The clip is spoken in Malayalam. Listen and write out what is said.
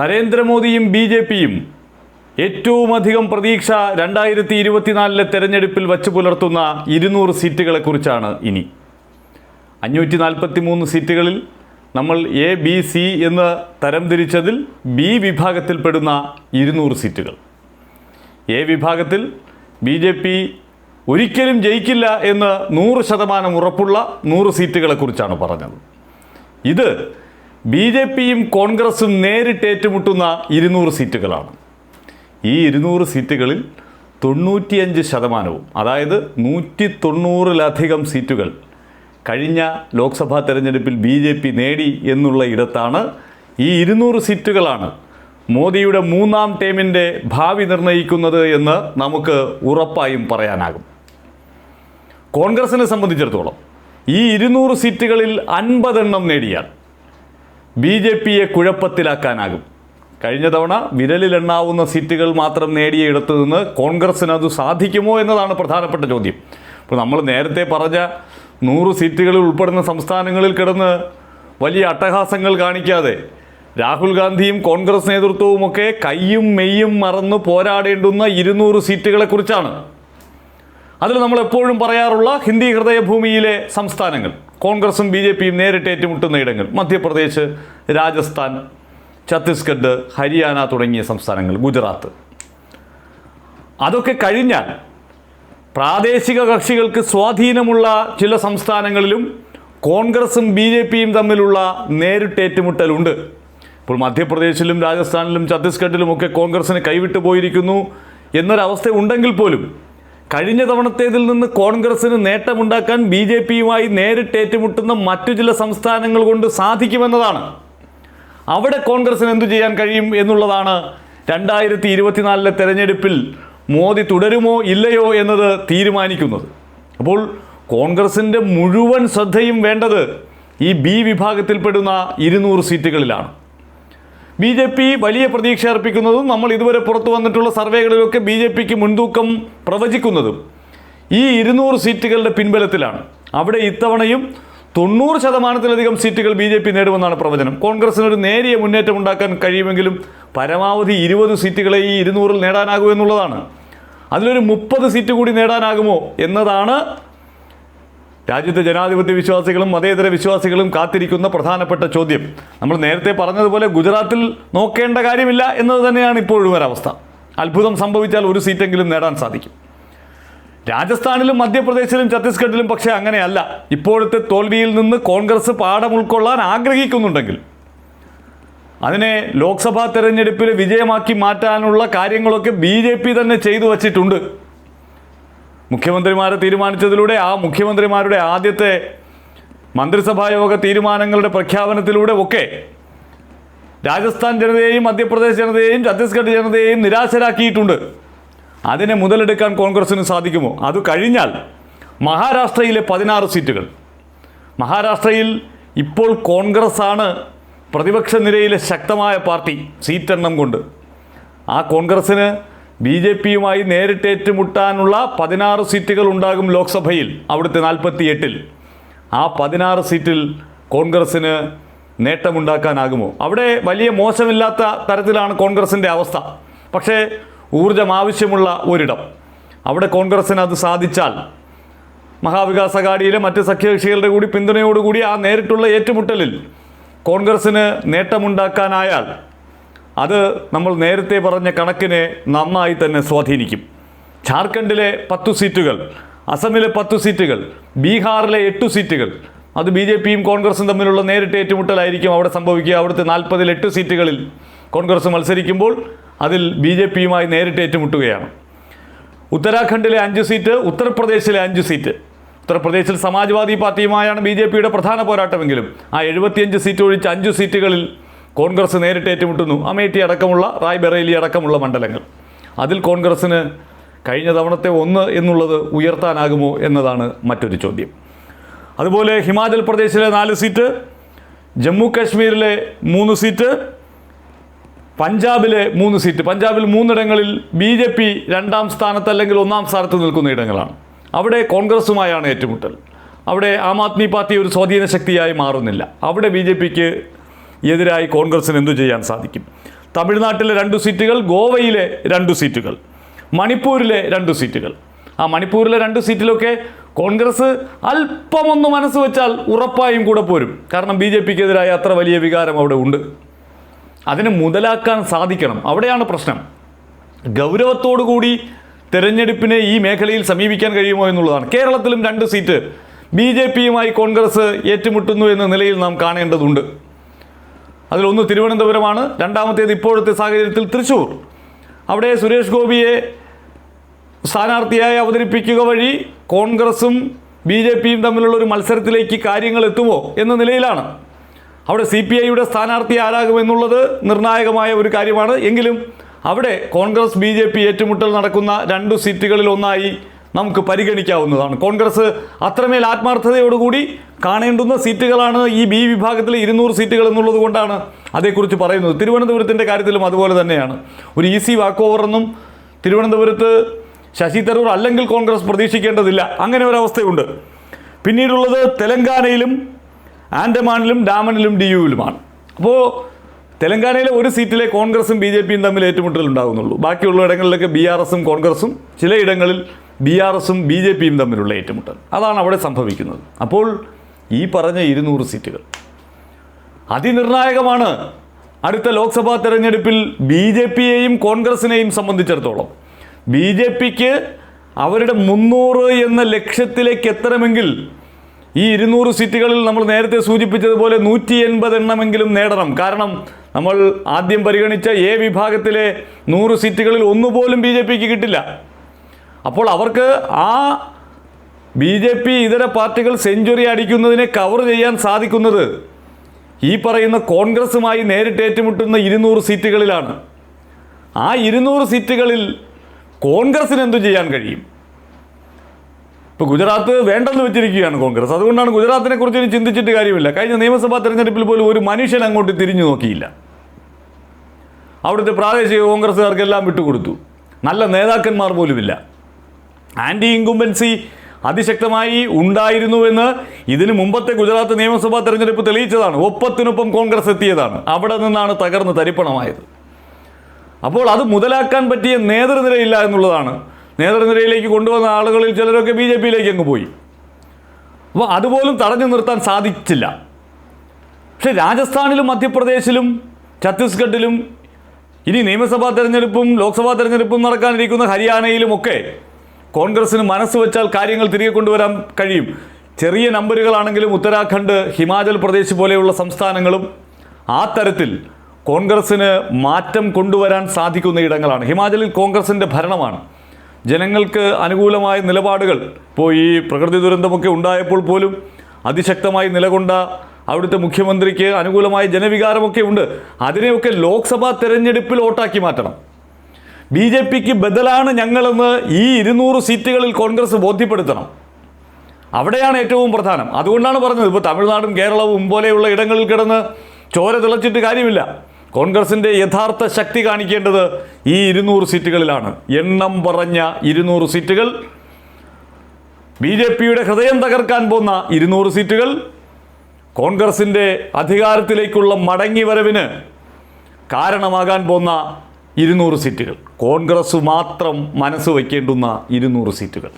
നരേന്ദ്രമോദിയും ബി ജെ പിയും ഏറ്റവുമധികം പ്രതീക്ഷ രണ്ടായിരത്തി ഇരുപത്തിനാലിലെ തെരഞ്ഞെടുപ്പിൽ വച്ചു പുലർത്തുന്ന ഇരുന്നൂറ് സീറ്റുകളെക്കുറിച്ചാണ് ഇനി. അഞ്ഞൂറ്റി നാൽപ്പത്തി മൂന്ന് സീറ്റുകളിൽ നമ്മൾ എ ബി സി എന്ന് തരംതിരിച്ചതിൽ ബി വിഭാഗത്തിൽപ്പെടുന്ന ഇരുന്നൂറ് സീറ്റുകൾ. എ വിഭാഗത്തിൽ ബി ജെ പി ഒരിക്കലും ജയിക്കില്ല എന്ന് നൂറ് ശതമാനം ഉറപ്പുള്ള നൂറ് സീറ്റുകളെക്കുറിച്ചാണ് പറഞ്ഞത്. ഇത് ബി ജെ പിയും കോൺഗ്രസും നേരിട്ട് ഏറ്റുമുട്ടുന്ന ഇരുന്നൂറ് സീറ്റുകളാണ്. ഈ ഇരുന്നൂറ് സീറ്റുകളിൽ തൊണ്ണൂറ്റിയഞ്ച് ശതമാനവും അതായത് നൂറ്റി തൊണ്ണൂറിലധികം സീറ്റുകൾ കഴിഞ്ഞ ലോക്സഭാ തെരഞ്ഞെടുപ്പിൽ ബി ജെ പി നേടി എന്നുള്ള ഇടത്താണ് ഈ ഇരുന്നൂറ് സീറ്റുകളാണ് മോദിയുടെ മൂന്നാം ടേമിന്റെ ഭാവി നിർണയിക്കുന്നത് എന്ന് നമുക്ക് ഉറപ്പായും പറയാനാകും. കോൺഗ്രസിനെ സംബന്ധിച്ചിടത്തോളം ഈ ഇരുന്നൂറ് സീറ്റുകളിൽ അൻപതെണ്ണം നേടിയാൽ ബി ജെ പിയെ കുഴപ്പത്തിലാക്കാനാകും. കഴിഞ്ഞ തവണ വിരലിലെണ്ണാവുന്ന സീറ്റുകൾ മാത്രം നേടിയ ഇടത്തു നിന്ന് കോൺഗ്രസ്സിന് അത് സാധിക്കുമോ എന്നതാണ് പ്രധാനപ്പെട്ട ചോദ്യം. ഇപ്പോൾ നമ്മൾ നേരത്തെ പറഞ്ഞ നൂറ് സീറ്റുകളിൽ ഉൾപ്പെടുന്ന സംസ്ഥാനങ്ങളിൽ കിടന്ന് വലിയ അട്ടഹാസങ്ങൾ കാണിക്കാതെ രാഹുൽ ഗാന്ധിയും കോൺഗ്രസ് നേതൃത്വവുമൊക്കെ കയ്യും മെയ്യും മറന്ന് പോരാടേണ്ടുന്ന ഇരുന്നൂറ് സീറ്റുകളെക്കുറിച്ചാണ്. അതിൽ നമ്മൾ എപ്പോഴും പറയാറുള്ള ഹിന്ദി ഹൃദയഭൂമിയിലെ സംസ്ഥാനങ്ങൾ. കോൺഗ്രസും ബി ജെ പിയും നേരിട്ട് ഏറ്റുമുട്ടുന്ന ഇടങ്ങൾ. മധ്യപ്രദേശ് രാജസ്ഥാൻ ഛത്തീസ്ഗഡ് ഹരിയാന തുടങ്ങിയ സംസ്ഥാനങ്ങൾ. ഗുജറാത്ത്. അതൊക്കെ കഴിഞ്ഞാൽ പ്രാദേശിക കക്ഷികൾക്ക് സ്വാധീനമുള്ള ചില സംസ്ഥാനങ്ങളിലും കോൺഗ്രസും ബി ജെ പിയും തമ്മിലുള്ള നേരിട്ട് ഏറ്റുമുട്ടലുണ്ട്. ഇപ്പോൾ മധ്യപ്രദേശിലും രാജസ്ഥാനിലും ഛത്തീസ്ഗഡിലും ഒക്കെ കോൺഗ്രസിന് കൈവിട്ടു പോയിരിക്കുന്നു എന്നൊരവസ്ഥ ഉണ്ടെങ്കിൽ പോലും കഴിഞ്ഞ തവണത്തേതിൽ നിന്ന് കോൺഗ്രസിന് നേട്ടമുണ്ടാക്കാൻ ബി ജെ പിയുമായി നേരിട്ട് ഏറ്റുമുട്ടുന്ന മറ്റു ചില സംസ്ഥാനങ്ങൾ കൊണ്ട് സാധിക്കുമെന്നതാണ്. അവിടെ കോൺഗ്രസിന് എന്തു ചെയ്യാൻ കഴിയും എന്നുള്ളതാണ് രണ്ടായിരത്തി ഇരുപത്തിനാലിലെ തെരഞ്ഞെടുപ്പിൽ മോദി തുടരുമോ ഇല്ലയോ എന്നത് തീരുമാനിക്കുന്നത്. അപ്പോൾ കോൺഗ്രസിന്റെ മുഴുവൻ ശ്രദ്ധയും വേണ്ടത് ഈ ബി വിഭാഗത്തിൽപ്പെടുന്ന ഇരുന്നൂറ് സീറ്റുകളിലാണ്. ബി ജെ പി വലിയ പ്രതീക്ഷ അർപ്പിക്കുന്നതും നമ്മൾ ഇതുവരെ പുറത്തു വന്നിട്ടുള്ള സർവേകളിലൊക്കെ ബി ജെ പിക്ക് മുൻതൂക്കം പ്രവചിക്കുന്നതും ഈ ഇരുന്നൂറ് സീറ്റുകളുടെ പിൻബലത്തിലാണ്. അവിടെ ഇത്തവണയും തൊണ്ണൂറ് ശതമാനത്തിലധികം സീറ്റുകൾ ബി ജെ പി നേടുമെന്നാണ് പ്രവചനം. കോൺഗ്രസിന് ഒരു നേരിയ മുന്നേറ്റം ഉണ്ടാക്കാൻ കഴിയുമെങ്കിലും പരമാവധി ഇരുപത് സീറ്റുകളെ ഈ ഇരുന്നൂറിൽ നേടാനാകൂ എന്നുള്ളതാണ്. അതിലൊരു മുപ്പത് സീറ്റ് കൂടി നേടാനാകുമോ എന്നതാണ് രാജ്യത്തെ ജനാധിപത്യ വിശ്വാസികളും മതേതര വിശ്വാസികളും കാത്തിരിക്കുന്ന പ്രധാനപ്പെട്ട ചോദ്യം. നമ്മൾ നേരത്തെ പറഞ്ഞതുപോലെ ഗുജറാത്തിൽ നോക്കേണ്ട കാര്യമില്ല എന്നത് തന്നെയാണ് ഇപ്പോഴും ഒരവസ്ഥ. അത്ഭുതം സംഭവിച്ചാൽ ഒരു സീറ്റെങ്കിലും നേടാൻ സാധിക്കും. രാജസ്ഥാനിലും മധ്യപ്രദേശിലും ഛത്തീസ്ഗഡിലും പക്ഷേ അങ്ങനെയല്ല. ഇപ്പോഴത്തെ തോൽവിയിൽ നിന്ന് കോൺഗ്രസ് പാഠം ഉൾക്കൊള്ളാൻ ആഗ്രഹിക്കുന്നുണ്ടെങ്കിൽ. അതിനെ ലോക്സഭാ തെരഞ്ഞെടുപ്പിൽ വിജയമാക്കി മാറ്റാനുള്ള കാര്യങ്ങളൊക്കെ ബി തന്നെ ചെയ്തു വച്ചിട്ടുണ്ട്. മുഖ്യമന്ത്രിമാരെ തീരുമാനിച്ചതിലൂടെ ആ മുഖ്യമന്ത്രിമാരുടെ ആദ്യത്തെ മന്ത്രിസഭായോഗ തീരുമാനങ്ങളുടെ പ്രഖ്യാപനത്തിലൂടെ ഒക്കെ രാജസ്ഥാൻ ജനതയെയും മധ്യപ്രദേശ് ജനതയെയും ഛത്തീസ്ഗഡ് ജനതയെയും നിരാശരാക്കിയിട്ടുണ്ട്. അതിനെ മുതലെടുക്കാൻ കോൺഗ്രസ്സിന് സാധിക്കുമോ? അത് കഴിഞ്ഞാൽ മഹാരാഷ്ട്രയിലെ പതിനാറ് സീറ്റുകൾ. മഹാരാഷ്ട്രയിൽ ഇപ്പോൾ കോൺഗ്രസ്സാണ് പ്രതിപക്ഷ നിരയിലെ ശക്തമായ പാർട്ടി സീറ്റെണ്ണം കൊണ്ട്. ആ കോൺഗ്രസ്സിന് ബി ജെ പിയുമായി നേരിട്ട് ഏറ്റുമുട്ടാനുള്ള പതിനാറ് സീറ്റുകൾ ഉണ്ടാകും ലോക്സഭയിൽ അവിടുത്തെ നാൽപ്പത്തി എട്ടിൽ ആ പതിനാറ് സീറ്റിൽ കോൺഗ്രസ്സിന് നേട്ടമുണ്ടാക്കാനാകുമോ? അവിടെ വലിയ മോശമില്ലാത്ത തരത്തിലാണ് കോൺഗ്രസിന്റെ അവസ്ഥ. പക്ഷേ ഊർജം ആവശ്യമുള്ള ഒരിടം. അവിടെ കോൺഗ്രസ്സിന് അത് സാധിച്ചാൽ മഹാവികാസ് അഘാടിയിലെ മറ്റ് സഖ്യകക്ഷികളുടെ കൂടി പിന്തുണയോടുകൂടി ആ നേരിട്ടുള്ള ഏറ്റുമുട്ടലിൽ കോൺഗ്രസ്സിന് നേട്ടമുണ്ടാക്കാനായാൽ അത് നമ്മൾ നേരത്തെ പറഞ്ഞ കണക്കിനെ നന്നായി തന്നെ സ്വാധീനിക്കും. ജാർഖണ്ഡിലെ പത്തു സീറ്റുകൾ അസമിലെ പത്തു സീറ്റുകൾ ബീഹാറിലെ എട്ടു സീറ്റുകൾ. അത് ബി ജെ പിയും കോൺഗ്രസും തമ്മിലുള്ള നേരിട്ട് ഏറ്റുമുട്ടലായിരിക്കും അവിടെ സംഭവിക്കുക. അവിടുത്തെ നാൽപ്പതിൽ എട്ട് സീറ്റുകളിൽ കോൺഗ്രസ് മത്സരിക്കുമ്പോൾ അതിൽ ബി ജെ പിയുമായി നേരിട്ട് ഏറ്റുമുട്ടുകയാണ്. ഉത്തരാഖണ്ഡിലെ അഞ്ച് സീറ്റ് ഉത്തർപ്രദേശിലെ അഞ്ച് സീറ്റ്. ഉത്തർപ്രദേശിൽ സമാജ്വാദി പാർട്ടിയുമായാണ് ബി ജെ പിയുടെ പ്രധാന പോരാട്ടമെങ്കിലും ആ എഴുപത്തിയഞ്ച് സീറ്റ് ഒഴിച്ച് അഞ്ച് സീറ്റുകളിൽ കോൺഗ്രസ് നേരിട്ട് ഏറ്റുമുട്ടുന്നു. അമേഠി അടക്കമുള്ള റായ്ബറേലി അടക്കമുള്ള മണ്ഡലങ്ങൾ. അതിൽ കോൺഗ്രസ്സിന് കഴിഞ്ഞ തവണത്തെ ഒന്ന് എന്നുള്ളത് ഉയർത്താനാകുമോ എന്നതാണ് മറ്റൊരു ചോദ്യം. അതുപോലെ ഹിമാചൽ പ്രദേശിലെ നാല് സീറ്റ് ജമ്മു കാശ്മീരിലെ മൂന്ന് സീറ്റ് പഞ്ചാബിലെ മൂന്ന് സീറ്റ്. പഞ്ചാബിൽ മൂന്നിടങ്ങളിൽ ബി ജെ പി രണ്ടാം സ്ഥാനത്ത് അല്ലെങ്കിൽ ഒന്നാം സ്ഥാനത്ത് നിൽക്കുന്ന ഇടങ്ങളാണ്. അവിടെ കോൺഗ്രസുമായാണ് ഏറ്റുമുട്ടൽ. അവിടെ ആം ആദ്മി പാർട്ടി ഒരു സ്വാധീന ശക്തിയായി മാറുന്നില്ല. അവിടെ ബി ജെ പിക്ക് എതിരായി കോൺഗ്രസിന് എന്തു ചെയ്യാൻ സാധിക്കും? തമിഴ്നാട്ടിലെ രണ്ട് സീറ്റുകൾ ഗോവയിലെ രണ്ട് സീറ്റുകൾ മണിപ്പൂരിലെ രണ്ട് സീറ്റുകൾ. ആ മണിപ്പൂരിലെ രണ്ട് സീറ്റിലൊക്കെ കോൺഗ്രസ് അല്പമൊന്ന് മനസ്സ് വെച്ചാൽ ഉറപ്പായും കൂടെ പോരും. കാരണം ബി ജെ പിക്കെതിരായ അത്ര വലിയ വികാരം അവിടെ ഉണ്ട്. അതിന് മുതലാക്കാൻ സാധിക്കണം. അവിടെയാണ് പ്രശ്നം. ഗൗരവത്തോടു കൂടി തെരഞ്ഞെടുപ്പിനെ ഈ മേഖലയിൽ സമീപിക്കാൻ കഴിയുമോ എന്നുള്ളതാണ്. കേരളത്തിലും രണ്ട് സീറ്റ് ബി ജെ പിയുമായി കോൺഗ്രസ് ഏറ്റുമുട്ടുന്നു എന്ന നിലയിൽ നാം കാണേണ്ടതുണ്ട്. അതിലൊന്ന് തിരുവനന്തപുരമാണ് രണ്ടാമത്തേത് ഇപ്പോഴത്തെ സാഹചര്യത്തിൽ തൃശ്ശൂർ അവിടെ സുരേഷ് ഗോപിയെ സ്ഥാനാർത്ഥിയായി അവതരിപ്പിക്കുക വഴി കോൺഗ്രസും ബി ജെ പിയും തമ്മിലുള്ള ഒരു മത്സരത്തിലേക്ക് കാര്യങ്ങൾ എത്തുമോ എന്ന നിലയിലാണ്. അവിടെ സി പി ഐയുടെ സ്ഥാനാർത്ഥി ആരാകുമെന്നുള്ളത് നിർണായകമായ ഒരു കാര്യമാണ്. എങ്കിലും അവിടെ കോൺഗ്രസ് ബി ജെ പി ഏറ്റുമുട്ടൽ നടക്കുന്ന രണ്ട് സീറ്റുകളിൽ ഒന്നായി നമുക്ക് പരിഗണിക്കാവുന്നതാണ്. കോൺഗ്രസ് അത്രമേൽ ആത്മാർത്ഥതയോടുകൂടി കാണേണ്ടുന്ന സീറ്റുകളാണ് ഈ ബി വിഭാഗത്തിലെ ഇരുന്നൂറ് സീറ്റുകൾ എന്നുള്ളത് കൊണ്ടാണ് അതേക്കുറിച്ച് പറയുന്നത്. തിരുവനന്തപുരത്തിന്റെ കാര്യത്തിലും അതുപോലെ തന്നെയാണ്. ഒരു ഈസി വാക്ക് ഓവറെന്നും തിരുവനന്തപുരത്ത് ശശി തരൂർ അല്ലെങ്കിൽ കോൺഗ്രസ് പ്രതീക്ഷിക്കേണ്ടതില്ല. അങ്ങനെ ഒരവസ്ഥയുണ്ട്. പിന്നീടുള്ളത് തെലങ്കാനയിലും ആൻഡമാനിലും ഡാമനിലും ഡി യുവിലുമാണ്. അപ്പോൾ തെലങ്കാനയിലെ ഒരു സീറ്റിലെ കോൺഗ്രസും ബി ജെ പിയും തമ്മിൽ ഏറ്റുമുട്ടലുണ്ടാകുന്നുള്ളൂ ബാക്കിയുള്ള ഇടങ്ങളിലൊക്കെ ബി ആർ എസും കോൺഗ്രസും ചിലയിടങ്ങളിൽ ബി ആർ എസും ബി ജെ പിയും തമ്മിലുള്ള ഏറ്റുമുട്ടൽ. അതാണ് അവിടെ സംഭവിക്കുന്നത്. അപ്പോൾ ഈ പറഞ്ഞ ഇരുന്നൂറ് സീറ്റുകൾ അതിനിർണായകമാണ്. അടുത്ത ലോക്സഭാ തെരഞ്ഞെടുപ്പിൽ ബി ജെ പിയെയും കോൺഗ്രസിനെയും സംബന്ധിച്ചിടത്തോളം ബി ജെ പിക്ക് അവരുടെ മുന്നൂറ് എന്ന ലക്ഷ്യത്തിലേക്ക് എത്തണമെങ്കിൽ ഈ ഇരുന്നൂറ് സീറ്റുകളിൽ നമ്മൾ നേരത്തെ സൂചിപ്പിച്ചതുപോലെ നൂറ്റി എൺപത് എണ്ണമെങ്കിലും നേടണം. കാരണം നമ്മൾ ആദ്യം പരിഗണിച്ച എ വിഭാഗത്തിലെ നൂറ് സീറ്റുകളിൽ ഒന്നുപോലും ബി ജെ പിക്ക് കിട്ടില്ല. അപ്പോൾ അവർക്ക് ആ ബി ജെ പി ഇതര പാർട്ടികൾ സെഞ്ചുറി അടിക്കുന്നതിനെ കവർ ചെയ്യാൻ സാധിക്കുന്നത് ഈ പറയുന്ന കോൺഗ്രസുമായി നേരിട്ട് ഏറ്റുമുട്ടുന്ന ഇരുന്നൂറ് സീറ്റുകളിലാണ്. ആ ഇരുന്നൂറ് സീറ്റുകളിൽ കോൺഗ്രസിന് എന്തു ചെയ്യാൻ കഴിയും? ഇപ്പോൾ ഗുജറാത്ത് വേണ്ടെന്ന് വെച്ചിരിക്കുകയാണ് കോൺഗ്രസ്. അതുകൊണ്ടാണ് ഗുജറാത്തിനെ കുറിച്ച് ഇനി ചിന്തിച്ചിട്ട് കാര്യമില്ല. കഴിഞ്ഞ നിയമസഭാ തെരഞ്ഞെടുപ്പിൽ പോലും ഒരു മനുഷ്യൻ അങ്ങോട്ട് തിരിഞ്ഞു നോക്കിയില്ല. അവിടുത്തെ പ്രാദേശിക കോൺഗ്രസ്സുകാർക്കെല്ലാം വിട്ടുകൊടുത്തു. നല്ല നേതാക്കന്മാർ പോലുമില്ല. ആന്റി ഇൻകുംബൻസി അതിശക്തമായി ഉണ്ടായിരുന്നുവെന്ന് ഇതിനു മുമ്പത്തെ ഗുജറാത്ത് നിയമസഭാ തെരഞ്ഞെടുപ്പ് തെളിയിച്ചതാണ്. ഒപ്പത്തിനൊപ്പം കോൺഗ്രസ് എത്തിയതാണ്. അവിടെ നിന്നാണ് തകർന്ന് തരിപ്പണമായത്. അപ്പോൾ അത് മുതലാക്കാൻ പറ്റിയ നേതൃനിരയില്ല എന്നുള്ളതാണ്. നേതൃനിരയിലേക്ക് കൊണ്ടുവന്ന ആളുകളിൽ ചിലരൊക്കെ ബി ജെ പിയിലേക്ക് അങ്ങ് പോയി. അപ്പോൾ അതുപോലും തടഞ്ഞു നിർത്താൻ സാധിച്ചില്ല. പക്ഷേ രാജസ്ഥാനിലും മധ്യപ്രദേശിലും ഛത്തീസ്ഗഡിലും ഇനി നിയമസഭാ തെരഞ്ഞെടുപ്പും ലോക്സഭാ തെരഞ്ഞെടുപ്പും നടക്കാനിരിക്കുന്ന ഹരിയാനയിലുമൊക്കെ കോൺഗ്രസിന് മനസ്സ് വെച്ചാൽ കാര്യങ്ങൾ തിരികെ കൊണ്ടുവരാൻ കഴിയും. ചെറിയ നമ്പറുകളാണെങ്കിലും ഉത്തരാഖണ്ഡ് ഹിമാചൽ പ്രദേശ് പോലെയുള്ള സംസ്ഥാനങ്ങളും ആ തരത്തിൽ കോൺഗ്രസ്സിന് മാറ്റം കൊണ്ടുവരാൻ സാധിക്കുന്ന ഇടങ്ങളാണ്. ഹിമാചലിൽ കോൺഗ്രസിന്റെ ഭരണമാണ്. ജനങ്ങൾക്ക് അനുകൂലമായ നിലപാടുകൾ ഇപ്പോൾ ഈ പ്രകൃതി ദുരന്തമൊക്കെ ഉണ്ടായപ്പോൾ പോലും അതിശക്തമായി നിലകൊണ്ട അവിടുത്തെ മുഖ്യമന്ത്രിക്ക് അനുകൂലമായ ജനവികാരമൊക്കെ ഉണ്ട്. അതിനെയൊക്കെ ലോക്സഭാ തെരഞ്ഞെടുപ്പിൽ വോട്ടാക്കി മാറ്റണം. ബി ജെ പിക്ക് ബദലാണ് ഞങ്ങളെന്ന് ഈ ഇരുന്നൂറ് സീറ്റുകളിൽ കോൺഗ്രസ് ബോധ്യപ്പെടുത്തണം. അവിടെയാണ് ഏറ്റവും പ്രധാനം. അതുകൊണ്ടാണ് പറഞ്ഞത് ഇപ്പോൾ തമിഴ്നാടും കേരളവും പോലെയുള്ള ഇടങ്ങളിൽ കിടന്ന് ചോര തിളച്ചിട്ട് കാര്യമില്ല. കോൺഗ്രസിന്റെ യഥാർത്ഥ ശക്തി കാണിക്കേണ്ടത് ഈ ഇരുന്നൂറ് സീറ്റുകളിലാണ്. എണ്ണം പറഞ്ഞ ഇരുന്നൂറ് സീറ്റുകൾ ബി ജെ പിയുടെ ഹൃദയം തകർക്കാൻ പോന്ന ഇരുന്നൂറ് സീറ്റുകൾ കോൺഗ്രസിന്റെ അധികാരത്തിലേക്കുള്ള മടങ്ങിവരവിന് കാരണമാകാൻ പോന്ന ഇരുന്നൂറ് സീറ്റുകൾ. കോൺഗ്രസ് മാത്രം മനസ്സ് വയ്ക്കേണ്ടുന്ന ഇരുന്നൂറ് സീറ്റുകൾ.